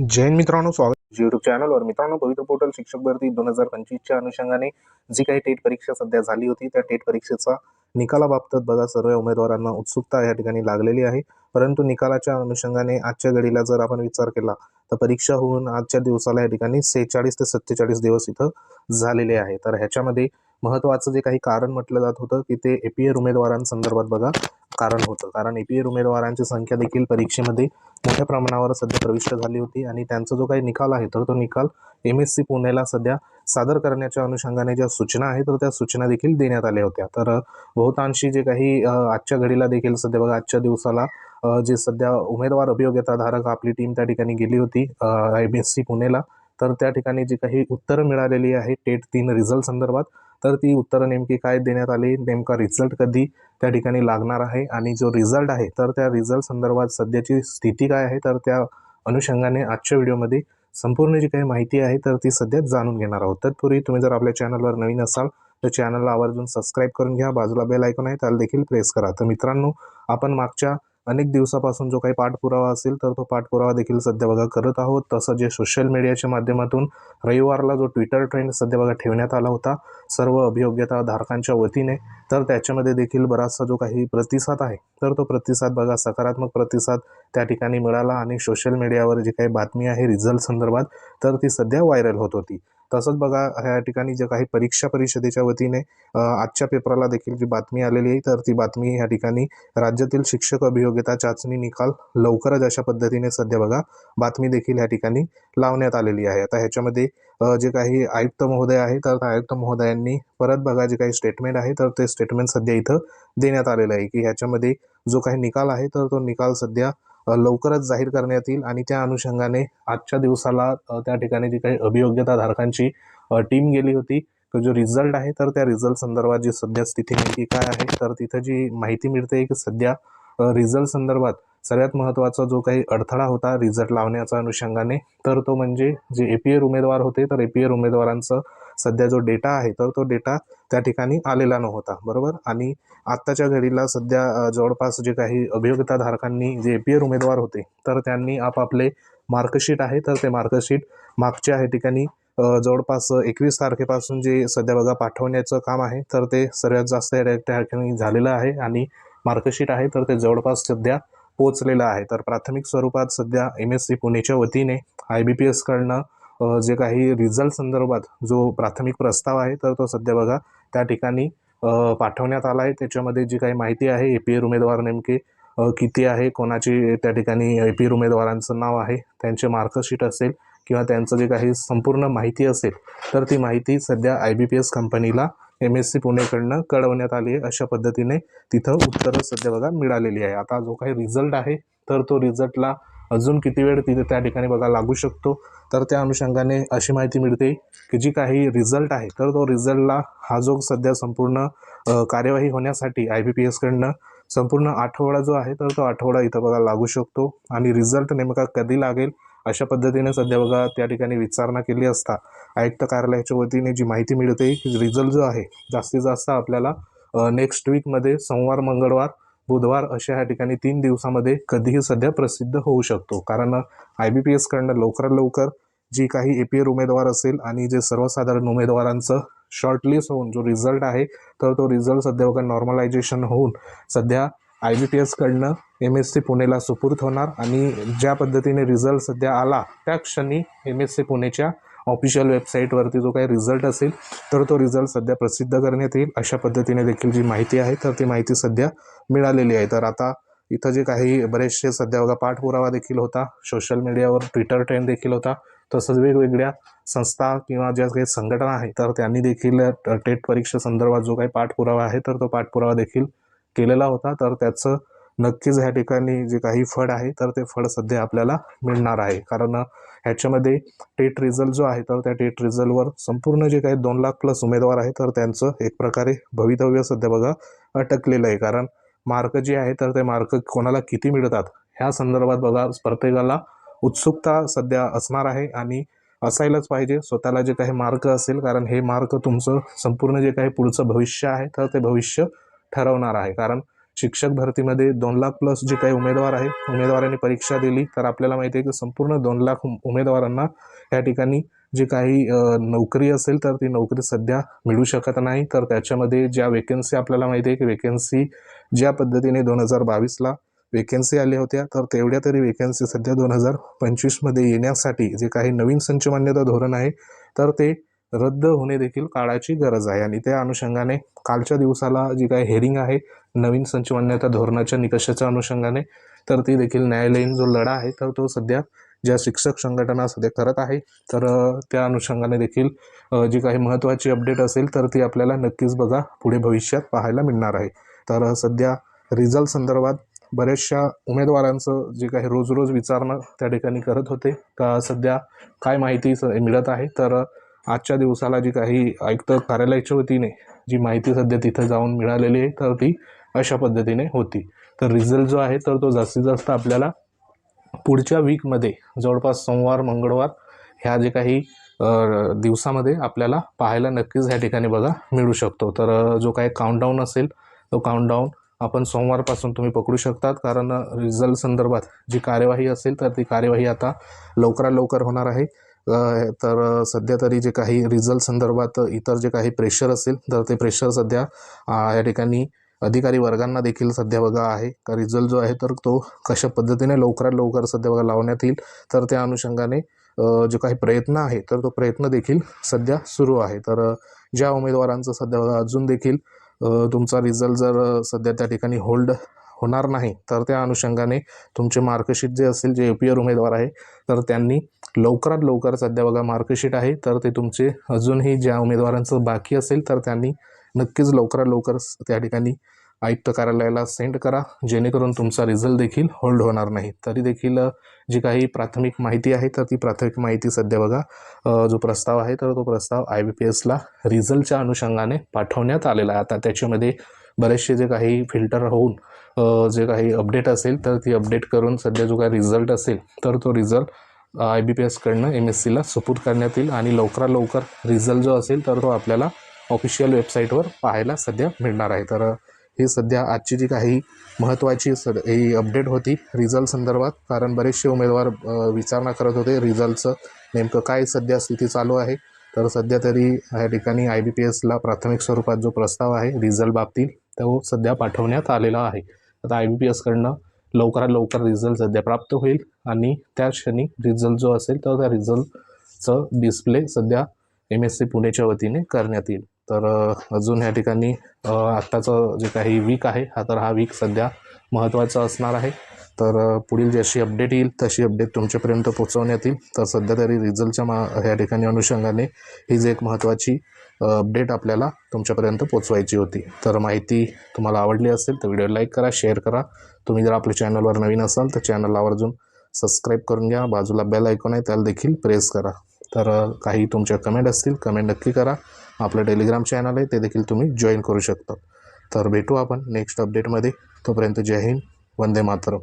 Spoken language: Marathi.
जैन मित्रांनो स्वागत युट्यूब चॅनलवर मित्रांनो पवित्र पोर्टल शिक्षक भरती दोन हजार पंचवीसच्या अनुषंगाने जी काही टेट परीक्षा सध्या झाली होती त्या टेट परीक्षेचा निकालाबाबत बघा सर्व उमेदवारांना उत्सुकता या ठिकाणी लागलेली आहे. परंतु निकालाच्या अनुषंगाने आजच्या घडीला जर आपण विचार केला तर परीक्षा होऊन आजच्या दिवसाला या ठिकाणी सेहेचाळीस ते सत्तेचाळीस दिवस इथं झालेले आहे. तर ह्याच्यामध्ये महत्त्वाचं जे काही कारण म्हटलं जात होतं की ते एपीएर उमेदवारांसंदर्भात बघा. कारण होतं. कारण ए पी एल उमेदवारांची संख्या देखील परीक्षेमध्ये मोठ्या प्रमाणावर सध्या प्रविष्ट झाली होती आणि त्यांचा जो काही निकाल आहे तर तो निकाल एम एस सी पुण्याला सध्या सादर करण्याच्या अनुषंगाने ज्या सूचना आहेत तर त्या सूचना देखील देण्यात आल्या होत्या. तर बहुतांशी जे काही आजच्या घडीला देखील सध्या बघा आजच्या दिवसाला जे सध्या उमेदवार अभियोग्यताधारक आपली टीम त्या ठिकाणी गेली होती एम एस सी पुणेला तर त्या ठिकाणी जी काही उत्तरं मिळालेली आहे टेट तीन रिझल्ट संदर्भात तर ती उत्तरं नेमकी काय देण्यात आली नेमका रिझल्ट कधी त्या ठिकाणी लागणार आहे आणि जो रिझल्ट आहे तर त्या रिझल्ट संदर्भात सध्याची स्थिती काय आहे तर त्या अनुषंगाने आजच्या व्हिडिओमध्ये संपूर्ण जी काही माहिती आहे तर ती सध्या जाणून घेणार आहोत. तत्पूर्वी तुम्ही जर आपल्या चॅनलवर नवीन असाल तर चॅनलला आवर्जून सबस्क्राईब करून घ्या. बाजूला बेल ऐकून आहे त्याला देखील प्रेस करा. तर मित्रांनो आपण मागच्या अनेक दिवसापासून जो काही पाठपुरावा असेल तर तो पाठपुरावा देखील सध्या बघा करत आहोत. तसं जे सोशल मीडियाच्या माध्यमातून रविवारला जो ट्विटर ट्रेंड सध्या बघा ठेवण्यात आला होता सर्व अभियोग्यता धारकांच्या वतीने तर त्याच्यामध्ये देखील बराचसा जो काही प्रतिसाद आहे तर तो प्रतिसाद बघा सकारात्मक प्रतिसाद त्या ठिकाणी मिळाला आणि सोशल मीडियावर जी काही बातमी आहे रिझल्ट संदर्भात तर ती सध्या व्हायरल होत होती. तसंच बघा ह्या ठिकाणी जे काही परीक्षा परिषदेच्या वतीने आजच्या पेपरला देखील जी बातमी आलेली आहे तर ती बातमी ह्या ठिकाणी राज्यातील शिक्षक अभियोग्यता चाचणी निकाल लवकरच अशा पद्धतीने सध्या बघा बातमी देखील ह्या ठिकाणी लावण्यात आलेली आहे. आता ह्याच्यामध्ये जे काही आयुक्त महोदय आहे तर आयुक्त महोदयांनी परत बघा जे काही स्टेटमेंट आहे तर ते स्टेटमेंट सध्या इथं देण्यात आलेलं आहे की ह्याच्यामध्ये जो काही निकाल आहे तर तो निकाल सध्या लवकरच जाहीर करण्यात येईल आणि त्या अनुषंगाने आजच्या दिवसाला त्या ठिकाणी जी काही अभियोग्यता धारकांची टीम गेली होती जो रिझल्ट आहे तर त्या रिझल्ट संदर्भात जी सध्या स्थिती नेमकी काय आहे तर तिथं जी माहिती मिळते की सध्या रिझल्ट संदर्भात सगळ्यात महत्त्वाचा जो काही अडथळा होता रिझल्ट लावण्याच्या अनुषंगाने तर तो म्हणजे जे ए पी एर उमेदवार होते तर ए पी एर उमेदवारांचं सध्या जो डेटा आहे तर तो डेटा त्या ठिकाणी आलेला नव्हता बरोबर? आणि आत्ताच्या घडीला सध्या जवळपास जे काही अभियोगताधारकांनी जे ए पी एर उमेदवार होते तर त्यांनी आपापले मार्कशीट आहे तर ते मार्कशीट मागच्या ह्या ठिकाणी जवळपास एकवीस तारखेपासून जे सध्या बघा पाठवण्याचं काम आहे तर ते सर्वात जास्त या त्या ठिकाणी झालेलं आहे आणि मार्कशीट आहे तर ते जवळपास सध्या पोचलेलं आहे. तर प्राथमिक स्वरूपात सध्या एम एस सी पुणेच्या वतीने आय बी पी एसकडनं जे काही रिझल्ट संदर्भात जो प्राथमिक प्रस्ताव आहे तर तो सध्या बघा त्या ठिकाणी पाठवण्यात आला आहे. त्याच्यामध्ये जी काही माहिती आहे ए पी एर उमेदवार नेमके किती आहे कोणाची त्या ठिकाणी ए पी एर उमेदवारांचं नाव आहे त्यांचे मार्कशीट असेल किंवा त्यांचं जे काही संपूर्ण माहिती असेल तर ती माहिती सध्या आय बी पी एस कंपनीला एम एस सी पुणेकडनं कळवण्यात आली आहे. अशा पद्धतीने तिथं उत्तरं सध्या बघा मिळालेली आहे. आता जो काही रिझल्ट आहे तर तो रिझल्टला अजून किती वेळ तिथे त्या ठिकाणी बघा लागू शकतो? तर त्या अनुषंगाने अशी माहिती मिळते की जी काही रिझल्ट आहे तर तो रिझल्टला हा जो सध्या संपूर्ण कार्यवाही होण्यासाठी आय बी पी एसकडनं संपूर्ण आठवडा जो आहे तर तो आठवडा इथं बघा लागू शकतो. आणि रिझल्ट नेमका कधी लागेल अशा पद्धतीने सध्या बघा त्या ठिकाणी विचारणा केली असता आयुक्त कार्यालयाच्या वतीने जी माहिती मिळते रिझल्ट जो आहे जास्तीत जास्त आपल्याला नेक्स्ट वीकमध्ये सोमवार मंगळवार बुधवार अशा ह्या ठिकाणी तीन दिवसामध्ये कधीही सध्या प्रसिद्ध होऊ शकतो. कारण आय बी पी एसकडनं लवकरात लवकर जी काही ए पी एर उमेदवार असेल आणि जे सर्वसाधारण उमेदवारांचं शॉर्टलिस्ट होऊन जो रिझल्ट आहे तर तो रिझल्ट सध्या बघा नॉर्मलायझेशन होऊन सध्या आय बी पी एसकडनं एम एस सी पुणेला सुपूर्त होणार आणि ज्या पद्धतीने रिझल्ट सध्या आला त्या क्षणी एम एस सी पुणेच्या ऑफिशियल वेबसाईटवरती जो काही रिझल्ट असेल तर तो रिझल्ट सध्या प्रसिद्ध करण्यात येईल. अशा पद्धतीने देखील जी माहिती आहे तर ती माहिती सध्या मिळालेली आहे. तर आता इथं जे काही बरेचसे सध्या बघा पाठपुरावा देखील होता सोशल मीडियावर ट्विटर ट्रेंड देखील होता. तसंच वेगवेगळ्या संस्था किंवा ज्या काही संघटना आहेत तर त्यांनी देखील टेट परीक्षेसंदर्भात जो काही पाठपुरावा आहे तर तो पाठपुरावा देखील केलेला होता. तर त्याचं नक्कीच ह्या ठिकाणी जे काही फळ आहे तर ते फळ सध्या आपल्याला मिळणार आहे. कारण ह्याच्यामध्ये टेट रिझल्ट जो आहे तर त्या टेट रिझल्टवर संपूर्ण जे काही दोन लाख प्लस उमेदवार आहे तर त्यांचं एक प्रकारे भवितव्य सध्या बघा अटकलेलं आहे. कारण मार्क जे आहे तर ते मार्क कोणाला किती मिळतात ह्या संदर्भात बघा प्रत्येकाला उत्सुकता सध्या असणार आहे आणि असायलाच पाहिजे. स्वतःला जे काही मार्क असेल कारण हे मार्क तुमचं संपूर्ण जे काही पुढचं भविष्य आहे तर ते भविष्य ठरवणार आहे. कारण शिक्षक भरतीमध्ये दोन लाख प्लस जे काही उमेदवार आहे उमेदवारांनी परीक्षा दिली तर आपल्याला माहिती आहे की संपूर्ण दोन लाख उमेदवारांना या ठिकाणी जी काही नोकरी असेल तर ती नोकरी सध्या मिळू शकत नाही. तर त्याच्यामध्ये ज्या वेकेन्सी आपल्याला माहिती आहे की वेकेन्सी ज्या पद्धतीने दोन हजार बावीसला वेकेन्सी आल्या होत्या तर तेवढ्या तरी वेकेन्सी सध्या दोन हजार पंचवीसमध्ये येण्यासाठी जे काही नवीन संच मान्यता धोरण आहे तर ते रद्द होणे देखील काळाची गरज आहे. आणि त्या अनुषंगाने कालच्या दिवसाला जी काही हेरिंग आहे नवीन संच मान्यता धोरणाच्या निकषाच्या अनुषंगाने तर ती देखील न्यायालयीन जो लढा आहे तर तो सध्या ज्या शिक्षक संघटना सध्या करत आहे तर त्या अनुषंगाने देखील जी काही महत्त्वाची अपडेट असेल तर ती आपल्याला नक्कीच बघा पुढे भविष्यात पाहायला मिळणार आहे. तर सध्या रिझल्ट संदर्भात बऱ्याचशा उमेदवारांचं जे काही रोज रोज विचारणं त्या ठिकाणी करत होते. का सध्या काय माहिती स- मिळत आहे. तर आजच्या दिवसाला जी काही आयुक्त कार्यालयाच्या वतीने जी माहिती सध्या तिथं जाऊन मिळालेली आहे तर ती अशा पद्धतीने होती. तर रिझल्ट जो आहे तर तो जास्तीत जास्त आपल्याला पुढच्या वीकमध्ये जवळपास सोमवार मंगळवार ह्या जे काही दिवसामध्ये आपल्याला पाहायला नक्कीच ह्या ठिकाणी बघा मिळू शकतो. तर जो काही काउंटडाऊन असेल तो काउंटडाऊन आपण सोमवारपासून तुम्ही पकडू शकतात. कारण रिझल्ट संदर्भात जी कार्यवाही असेल तर ती कार्यवाही आता लवकरात लवकर होणार आहे. तर सध्या तरी जे काही रिझल्ट संदर्भात इतर जे काही प्रेशर असेल तर ते प्रेशर सध्या या ठिकाणी अधिकारी वर्गांना देखील सध्या बघा आहे. का रिझल्ट जो आहे तर तो कशा पद्धतीने लवकरात लवकर सध्या बघा लावण्यात येईल. तर त्या अनुषंगाने जो काही प्रयत्न आहे तर तो प्रयत्न देखील सध्या सुरू आहे. तर ज्या उमेदवारांचं सध्या बघा अजून देखील तुमचा रिझल्ट जर सध्या त्या ठिकाणी होल्ड होणार नाही तर त्या अनुषंगाने तुमचे मार्कशीट जे असेल जे ए पी आर उमेदवार आहे तर त्यांनी लवकरात लवकर सध्या बघा मार्कशीट आहे तर ते तुमचे अजूनही ज्या उमेदवारांचं बाकी असेल तर त्यांनी नक्कीच लवकरात लवकर त्या ठिकाणी आयुक्त कार्यालयाला सेंड करा जेणेकरून तुमचा रिझल्ट देखील होल्ड होणार नाही. तरी देखील जी काही प्राथमिक माहिती आहे तर ती प्राथमिक माहिती सध्या बघा जो प्रस्ताव आहे तर तो प्रस्ताव आय बी पी एसला रिझल्टच्या अनुषंगाने पाठवण्यात आलेला आहे. आता त्याच्यामध्ये बरेचसे जे काही फिल्टर होऊन जे काही अपडेट असेल तर ती अपडेट करून सध्या जो काही रिझल्ट असेल तर तो रिझल्ट आय बी पी एसकडनं एम एस सीला सुपूर्द करण्यात येईल आणि लवकरात लवकर रिझल्ट जो असेल तर तो आपल्याला ऑफिशियल वेबसाईटवर पाहायला सध्या मिळणार आहे. तर ही सध्या आजची जी काही महत्त्वाची सद ही अपडेट होती रिझल्ट संदर्भात कारण बरेचसे उमेदवार विचारणा करत होते रिझल्टचं नेमकं काय सध्या स्थिती चालू आहे. तर सध्या तरी या ठिकाणी आय बी पी एसला प्राथमिक स्वरूपात जो प्रस्ताव आहे रिझल्ट बाबतीत तो सध्या पाठवण्यात आलेला आहे. आता आय बी पी एसकडनं लवकरात लवकर रिझल्ट सध्या प्राप्त होईल आणि त्या क्षणी रिझल्ट जो असेल तर त्या रिझल्टचं डिस्प्ले सध्या एम एस सी पुणेच्या वतीने करण्यात येईल. तर अजून या ठिकाणी आत्ताचं जे काही वीक आहे हा तर हा वीक सध्या महत्त्वाचा असणार आहे. तर पुढील जशी अपडेट येईल तशी अपडेट तुमच्यापर्यंत पोहोचवण्यात येईल. तर सध्या तरी रिझल्टच्या मा ह्या ठिकाणी अनुषंगाने ही जी एक महत्त्वाची अपडेट आपल्याला तुमच्यापर्यंत पोचवायची होती. तर माहिती तुम्हाला आवडली असेल तर व्हिडिओ लाईक करा शेअर करा. तुम्ही जर आपल्या चॅनलवर नवीन असाल तर चॅनलला आवर्जून सबस्क्राईब करून घ्या. बाजूला बेल ऐकून आहे त्याला देखील प्रेस करा. तर काही तुमच्या कमेंट असतील कमेंट नक्की करा. आपलं टेलिग्राम चॅनल आहे ते देखील तुम्ही जॉईन करू शकता. तर भेटू आपण नेक्स्ट अपडेटमध्ये तोपर्यंत जय हिंद वंदे मातरम.